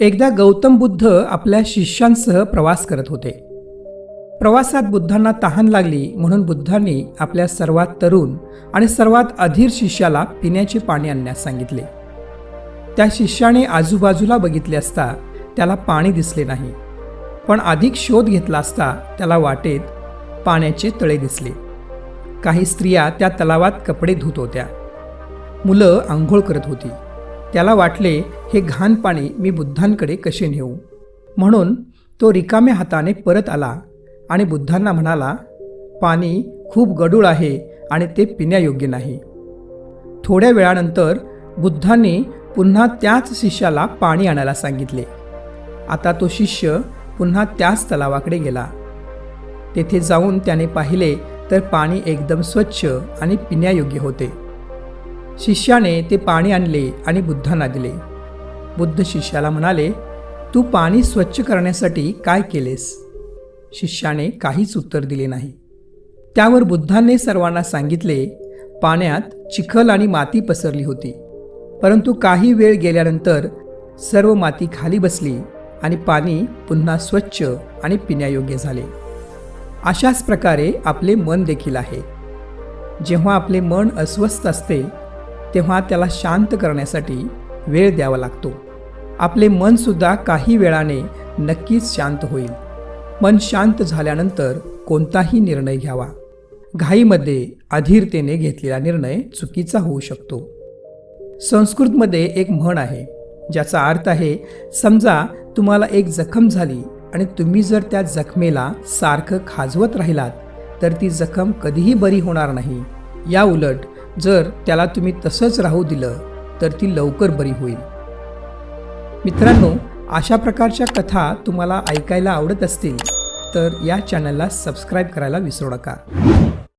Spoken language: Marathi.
एकदा गौतम बुद्ध आपल्या शिष्यांसह प्रवास करत होते. प्रवासात बुद्धांना तहान लागली म्हणून बुद्धांनी आपल्या सर्वात तरुण आणि सर्वात अधीर शिष्याला पिण्याचे पाणी आणण्यास सांगितले. त्या शिष्याने आजूबाजूला बघितले असता त्याला पाणी दिसले नाही. पण अधिक शोध घेतला असता त्याला वाटेत पाण्याचे तळे दिसले. काही स्त्रिया त्या तलावात कपडे धुत होत्या. मुलं आंघोळ करत होती. त्याला वाटले हे घाण पाणी मी बुद्धांकडे कसे नेऊ? म्हणून तो रिकाम्या हाताने परत आला आणि बुद्धांना म्हणाला पाणी खूप गडूळ आहे आणि ते पिण्यायोग्य नाही. थोड्या वेळानंतर बुद्धांनी पुन्हा त्याच शिष्याला पाणी आणायला सांगितले. आता तो शिष्य पुन्हा त्याच तलावाकडे गेला. तेथे जाऊन त्याने पाहिले तर पाणी एकदम स्वच्छ आणि पिण्यायोग्य होते. शिष्याने ते पाणी आणले आणि बुद्धांना दिले. बुद्ध शिष्याला म्हणाले तू पाणी स्वच्छ करण्यासाठी काय केलेस? शिष्याने काहीच उत्तर दिले नाही. त्यावर बुद्धांनी सर्वांना सांगितले पाण्यात चिखल आणि माती पसरली होती. परंतु काही वेळ गेल्यानंतर सर्व माती खाली बसली आणि पाणी पुन्हा स्वच्छ आणि पिण्यायोग्य झाले. अशाच प्रकारे आपले मन देखील आहे. जेव्हा आपले मन अस्वस्थ असते तेव्हा त्याला शांत करण्यासाठी वेळ द्यावा लागतो. आपले मनसुद्धा काही वेळाने नक्कीच शांत होईल. मन शांत झाल्यानंतर कोणताही निर्णय घ्यावा. घाईमध्ये अधीरतेने घेतलेला निर्णय चुकीचा होऊ शकतो. संस्कृतमध्ये एक म्हण आहे ज्याचा अर्थ आहे समजा तुम्हाला एक जखम झाली आणि तुम्ही जर त्या जखमेला सारखं खाजवत राहिलात तर ती जखम कधीही बरी होणार नाही. या उलट जर त्याला तुम्ही तसंच राहू दिलं तर ती लवकर बरी होईल. मित्रांनो अशा प्रकारच्या कथा तुम्हाला ऐकायला आवडत असतील तर या चॅनलला सबस्क्राईब करायला विसरू नका.